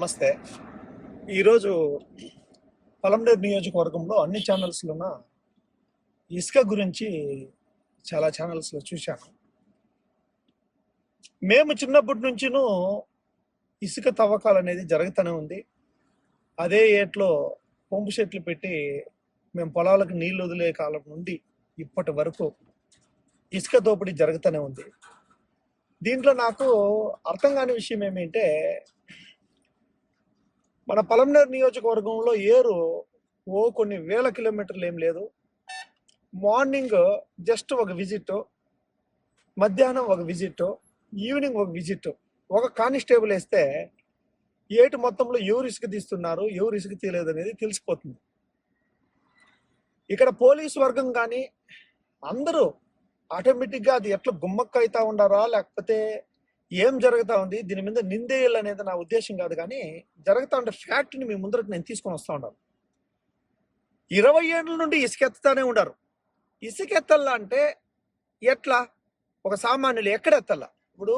నమస్తే. ఈరోజు పలంనేరు నియోజకవర్గంలో అన్ని ఛానల్స్లోన ఇసుక గురించి చాలా ఛానల్స్లో చూశాను. మేము చిన్నప్పటి నుంచిను ఇసుక తవ్వకాలు అనేది జరుగుతూనే ఉంది. అదే ఏట్లో పంపు సెట్లు పెట్టి మేము పొలాలకు నీళ్ళు వదిలే కాలం నుండి ఇప్పటి వరకు ఇసుక దోపిడీ జరుగుతూనే ఉంది. దీంట్లో నాకు అర్థం కాని విషయం ఏమిటంటే మన పలంనేరు నియోజకవర్గంలో ఏరు ఓ కొన్ని వేల కిలోమీటర్లు ఏం లేదు. మార్నింగ్ జస్ట్ ఒక విజిట్ మధ్యాహ్నం ఒక విజిట్ ఈవినింగ్ ఒక విజిట్. ఒక కానిస్టేబుల్ వేస్తే ఏటు మొత్తంలో ఎవరు ఇసుక తీస్తున్నారు ఎవరు ఇసుక తీయలేదు అనేది తెలిసిపోతుంది. ఇక్కడ పోలీస్ వర్గం కానీ అందరూ ఆటోమేటిక్గా అది ఎట్లా గుమ్మక్క అవుతా ఉండారా లేకపోతే ఏం జరుగుతా ఉంది? దీని మీద నిందేయాలి అనేది నా ఉద్దేశం కాదు కానీ జరుగుతా ఉండే ఫ్యాక్ట్ని మీ ముందరకు నేను తీసుకొని వస్తూ ఉన్నాను ఇరవై ఏళ్ళ నుండి ఇసుకెత్తుతానే ఉండారు. ఇసుకెత్తల్లా అంటే ఎట్లా? ఒక సామాన్యులు ఎక్కడెత్తల్లా ఇప్పుడు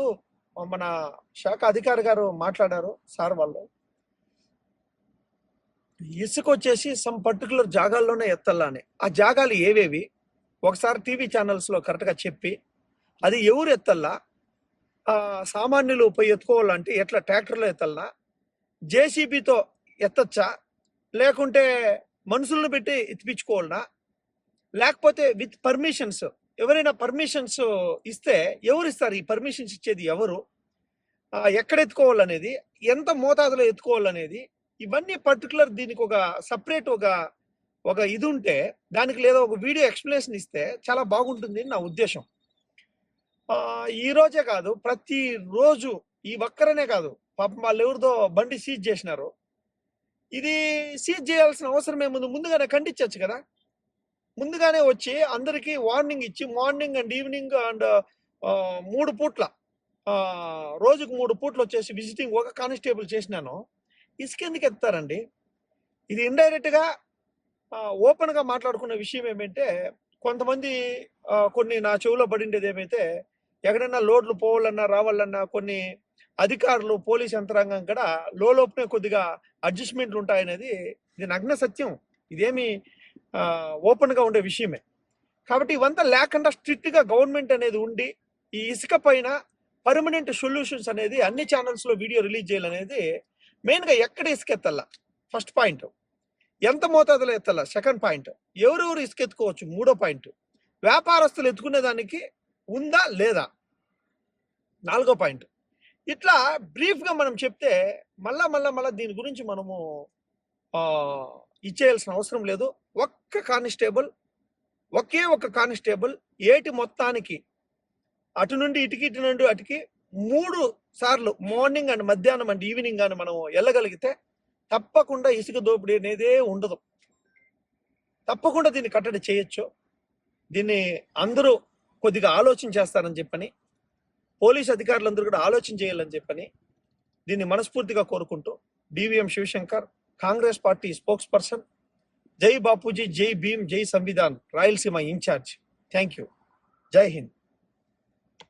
మన శాఖ అధికారి గారు మాట్లాడారు సార్ వాళ్ళు. ఇసుక వచ్చేసి సమ్ పర్టికులర్ జాగాల్లోనే ఎత్తల్లానే అని. ఆ జాగాలు ఏవేవి? ఒకసారి టీవీ ఛానల్స్లో కరెక్ట్గా చెప్పి. అది ఎవరు ఎత్తల్లా? సామాన్యులు పోయి ఎత్తుకోవాలంటే ఎట్లా ట్రాక్టర్లో ఎత్తాలనా జేసీబీతో ఎత్తచ్చా? లేకుంటే మనుషులను పెట్టి ఎత్తిపించుకోవాలనా? లేకపోతే విత్ పర్మిషన్స్ ఎవరైనా పర్మిషన్స్ ఇస్తే ఎవరు ఇస్తారు? ఈ పర్మిషన్స్ ఇచ్చేది ఎవరు? ఎక్కడ ఎత్తుకోవాలనేది? ఎంత మోతాదులో ఎత్తుకోవాలనేది? ఇవన్నీ పర్టికులర్ దీనికి ఒక సపరేట్ ఒక ఒక ఇది ఉంటే దానికి లేదా ఒక వీడియో ఎక్స్ప్లెనేషన్ ఇస్తే చాలా బాగుంటుంది అని నా ఉద్దేశం. ఈ రోజే కాదు ప్రతి రోజు ఈ ఒక్కరనే కాదు పాపం వాళ్ళు ఎవరిదో బండి సీజ్ చేసినారు. ఇది సీజ్ చేయాల్సిన అవసరం ఏముంది ముందుగానే ఖండించవచ్చు కదా. ముందుగానే వచ్చి అందరికీ వార్నింగ్ ఇచ్చి మార్నింగ్ అండ్ ఈవినింగ్ అండ్ మూడు పూట్ల రోజుకు మూడు పూట్లు వచ్చేసి విజిటింగ్ ఒక కానిస్టేబుల్ చేసినాను. ఇసుక ఎందుకు ఎత్తారండి ఇది ఇండైరెక్ట్గా ఓపెన్గా మాట్లాడుకున్న విషయం ఏమంటే కొంతమంది కొన్ని నా చెవిలో పడిండేది ఏమైతే ఎక్కడైనా లోడ్లు పోవాలన్నా రావాలన్నా కొన్ని అధికారులు పోలీస్ యంత్రాంగం కూడా లోపనే కొద్దిగా అడ్జస్ట్మెంట్లు ఉంటాయనేది ఇది నగ్న సత్యం. ఇదేమి ఓపెన్గా ఉండే విషయమే. కాబట్టి ఇవంతా లేకుండా స్ట్రిక్ట్గా గవర్నమెంట్ అనేది ఉండి ఈ ఇసుక పైన పర్మనెంట్ సొల్యూషన్స్ అనేది అన్ని ఛానల్స్లో వీడియో రిలీజ్ చేయాలనేది మెయిన్గా ఎక్కడ ఇసుక ఎత్తల్లా ఫస్ట్ పాయింట్. ఎంత మోతాదులో ఎత్తాలా సెకండ్ పాయింట్. ఎవరెవరు ఇసుక ఎత్తుకోవచ్చు మూడో పాయింట్. వ్యాపారస్తులు ఎత్తుకునే దానికి ఉందా లేదా? నాలుగో పాయింట్. ఇట్లా బ్రీఫ్గా మనం చెప్తే మళ్ళా మళ్ళా మళ్ళీ దీని గురించి మనము ఇచ్చేయాల్సిన అవసరం లేదు. ఒక్క కానిస్టేబుల్ ఒకే ఒక కానిస్టేబుల్ ఏటి మొత్తానికి అటు నుండి ఇటుకి ఇటు నుండి అటుకి మూడు సార్లు మార్నింగ్ అండ్ మధ్యాహ్నం అండ్ ఈవినింగ్ అని మనం వెళ్ళగలిగితే తప్పకుండా ఇసుక దోపిడీ అనేదే ఉండదు. తప్పకుండా దీన్ని కట్టడి చేయొచ్చు. దీన్ని అందరూ కొద్దిగా ఆలోచన చేస్తారని చెప్పని పోలీస్ అధికారులందరూ కూడా ఆలోచన చేయాలని చెప్పని దీన్ని మనస్ఫూర్తిగా కోరుకుంటూ DVM Shivashankar Congress party spokesperson జై బాపూజీ జై భీమ్ జై సంవిధాన్ రాయలసీమ ఇన్ఛార్జ్. Thank you. జై హింద్.